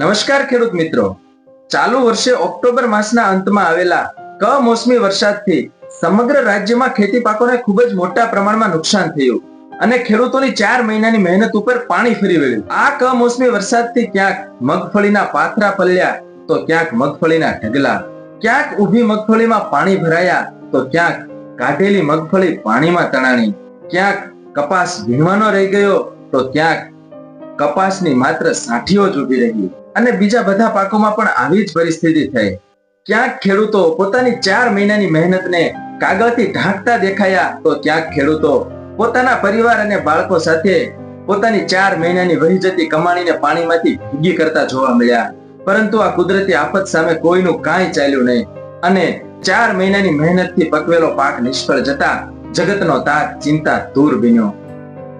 નમસ્કાર ખેડૂત મિત્રો. ચાલુ વર્ષે ઓક્ટોબર માસના અંતમાં આવેલા કમોસમી વરસાદથી સમગ્ર રાજ્યમાં ખેતી પાકોને ખૂબ જ મોટા પ્રમાણમાં નુકસાન થયું અને ખેડૂતોની ચાર મહિનાની મહેનત ઉપર પાણી ફરી વળ્યું. આ કમોસમી વરસાદથી ક્યાંક મગફળીના પાથરા પલ્યા તો ક્યાંક મગફળીના ઢગલા. ક્યાંક ઊભી મગફળીમાં પાણી ભરાયા તો ક્યાંક કાઢેલી મગફળી પાણીમાં તણાણી. ક્યાંક કપાસ ભીણવાનો રહી ગયો તો ક્યાંક કપાસની માત્ર સાઠીઓ જ ઊભી રહી. અને બીજા બધા પાકોમાં પણ આવી જ પરિસ્થિતિ થઈ. ક્યાંક ખેડૂતો પોતાની ચાર મહિનાની મહેનતને કાગળથી ઢાંકતા દેખાયા તો ક્યાંક ખેડૂતો પોતાના પરિવાર અને બાળકો સાથે પોતાની ચાર મહિનાની વહી જતી કમાણીને પાણીમાંથી ભેગી કરતા જોવા મળ્યા. પરંતુ આ કુદરતી આફત સામે કોઈનું કાંઈ ચાલ્યું નહીં અને ચાર મહિનાની મહેનતથી પકવેલો પાક નિષ્ફળ જતા જગતનો તાત ચિંતા દૂર બન્યો.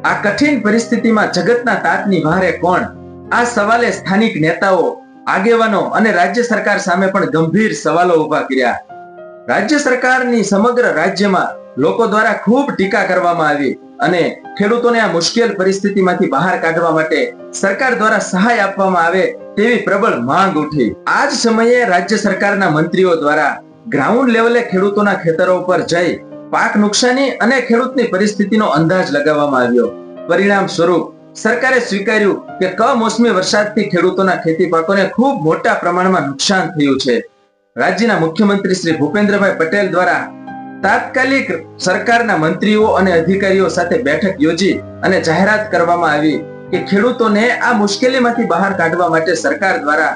આ કઠિન પરિસ્થિતિમાં જગતના તાતની વહારે કોણ આ સવાલે સ્થાનિક નેતાઓ, આગેવાનો અને રાજ્ય સરકાર સામે પણ ગંભીર સવાલો ઊભા કર્યા. રાજ્ય સરકારની સમગ્ર રાજ્યમાં લોકો દ્વારા ખૂબ ટીકા કરવામાં આવી અને ખેડૂતોને આ મુશ્કેલ પરિસ્થિતિમાંથી બહાર કાઢવા માટે સરકાર દ્વારા સહાય આપવામાં આવે તેવી પ્રબળ માંગ ઉઠી. આ જ સમયે રાજ્ય સરકારના મંત્રીઓ દ્વારા ગ્રાઉન્ડ લેવલે ખેડૂતોના ખેતરો ઉપર જઈ પાક નુકસાની અને ખેડૂતની પરિસ્થિતિનો અંદાજ લગાવવામાં આવ્યો. પરિણામ સ્વરૂપ સરકારે સ્વીકાર્યું કે કમોસમી વરસાદથી ખેડૂતોના ખેતી પાકોને ખૂબ મોટા પ્રમાણમાં નુકસાન થયું છે. રાજ્યના મુખ્યમંત્રી શ્રી ભૂપેન્દ્રભાઈ પટેલ દ્વારા તાત્કાલિક સરકારના મંત્રીઓ અને અધિકારીઓ સાથે બેઠક યોજી અને જાહેરાત કરવામાં આવી કે ખેડૂતોને આ મુશ્કેલીમાંથી બહાર કાઢવા માટે સરકાર દ્વારા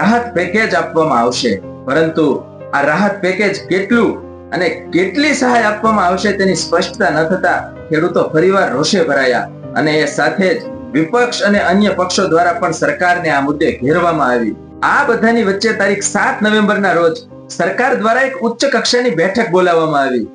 રાહત પેકેજ આપવામાં આવશે. પરંતુ આ રાહત પેકેજ કેટલું અને કેટલી સહાય આપવામાં આવશે તેની સ્પષ્ટતા ન થતા ખેડૂતો ફરીવાર રોષે ભરાયા. અને સાથે જ વિપક્ષ અને અન્ય પક્ષો દ્વારા પણ સરકારને આ મુદ્દે ઘેરવામાં આવી. આ બધાની વચ્ચે તારીખ સાત નવેમ્બરના રોજ સરકાર દ્વારા એક ઉચ્ચ કક્ષાની બેઠક બોલાવવામાં આવી.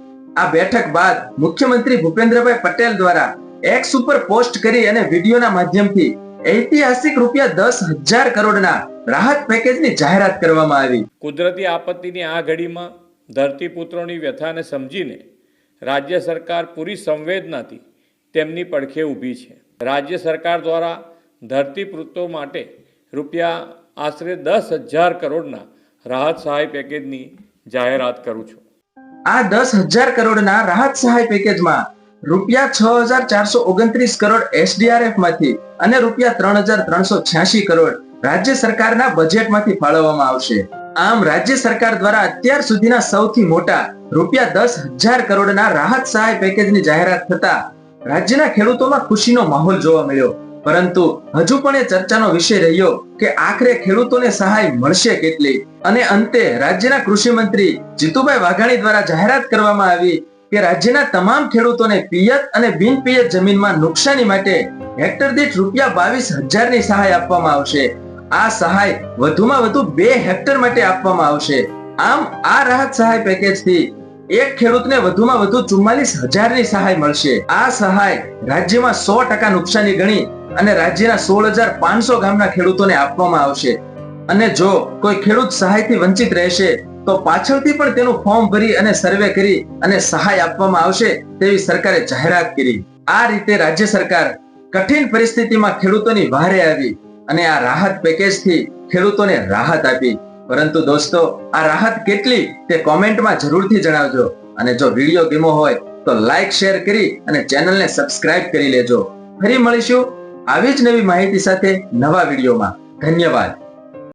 આ બેઠક બાદ મુખ્યમંત્રી ભૂપેન્દ્રભાઈ પટેલ દ્વારા એક્સ ઉપર પોસ્ટ કરી અને વિડીયોના માધ્યમથી ઐતિહાસિક રૂપિયા દસ હજાર કરોડના રાહત પેકેજની જાહેરાત કરવામાં આવી. કુદરતી આપત્તિની આ ઘડીમાં ધરતીપુત્રોની વ્યથાને સમજીને રાજ્ય સરકાર પૂરી સંવેદનાથી તેમની પડખે ઊભી છે. રાજ્ય સરકાર દ્વારા ધરતીપુત્રો માટે રૂપિયા આશરે દસ હજાર કરોડના રાહત સહાય પેકેજની જાહેરાત કરું છું. આ દસ હજાર કરોડના રાહત સહાય પેકેજમાં રૂપિયા છ હજાર ચારસો ઓગણત્રીસ કરોડ એસડીઆરએફમાંથી અને રૂપિયા ત્રણ હજાર ત્રણસો છ્યાસી કરોડ રાજ્ય સરકારના બજેટમાંથી ફાળવવામાં આવશે. આમ રાજ્ય સરકાર દ્વારા અત્યાર સુધીના સૌથી મોટા રૂપિયા દસ હજાર કરોડના રાહત સહાય પેકેજની જાહેરાત થતા રાજ્યના ખેડૂતોમાં ખુશીનો માહોલ જોવા મળ્યો. પરંતુ હજુ પણ એ ચર્ચાનો વિષય રહ્યો કે આખરે ખેડૂતોને સહાય મળશે કેટલી? અને અંતે રાજ્યના કૃષિ મંત્રી જીતુભાઈ વાઘાણી દ્વારા જાહેરાત કરવામાં આવી કે રાજ્યના તમામ ખેડૂતોને પિયત અને બિન પિયત જમીનમાં નુકસાની માટે હેક્ટર દીઠ રૂપિયા બાવીસ હજારની સહાય આપવામાં આવશે. આ સહાય વધુમાં વધુ બે હેક્ટર માટે આપવામાં આવશે. આમ આ રાહત સહાય પેકેજથી એક ખેડૂતને વધુમાં વધુ ચુમ્માલીસ હજારની સહાય મળશે. આ સહાય રાજ્યમાં સો ટકા નુકસાની ગણી અને રાજ્યના સોળ હજાર પાંચસો ગામના ખેડૂતોને આપવામાં આવશે. અને જો કોઈ ખેડૂત સહાયથી વંચિત રહેશે, તો પાછળથી પણ તેનું ફોર્મ ભરી અને સર્વે કરી અને સહાય આપવામાં આવશે તેવી સરકારે જાહેરાત કરી. આ રીતે રાજ્ય સરકાર કઠિન પરિસ્થિતિમાં ખેડૂતોની વહારે આવી અને આ રાહત પેકેજથી ખેડૂતોને રાહત આપી. પરંતુ દોસ્તો, આ રાહત કેટલી તે કોમેન્ટમાં જરૂરથી જણાવજો. અને જો વીડિયો ગમ્યો હોય, તો લાઈક શેર કરી અને ચેનલને સબસ્ક્રાઇબ કરી લેજો. ફરી મળીશું આવી જ નવી માહિતી સાથે નવા વિડીયોમાં. ધન્યવાદ.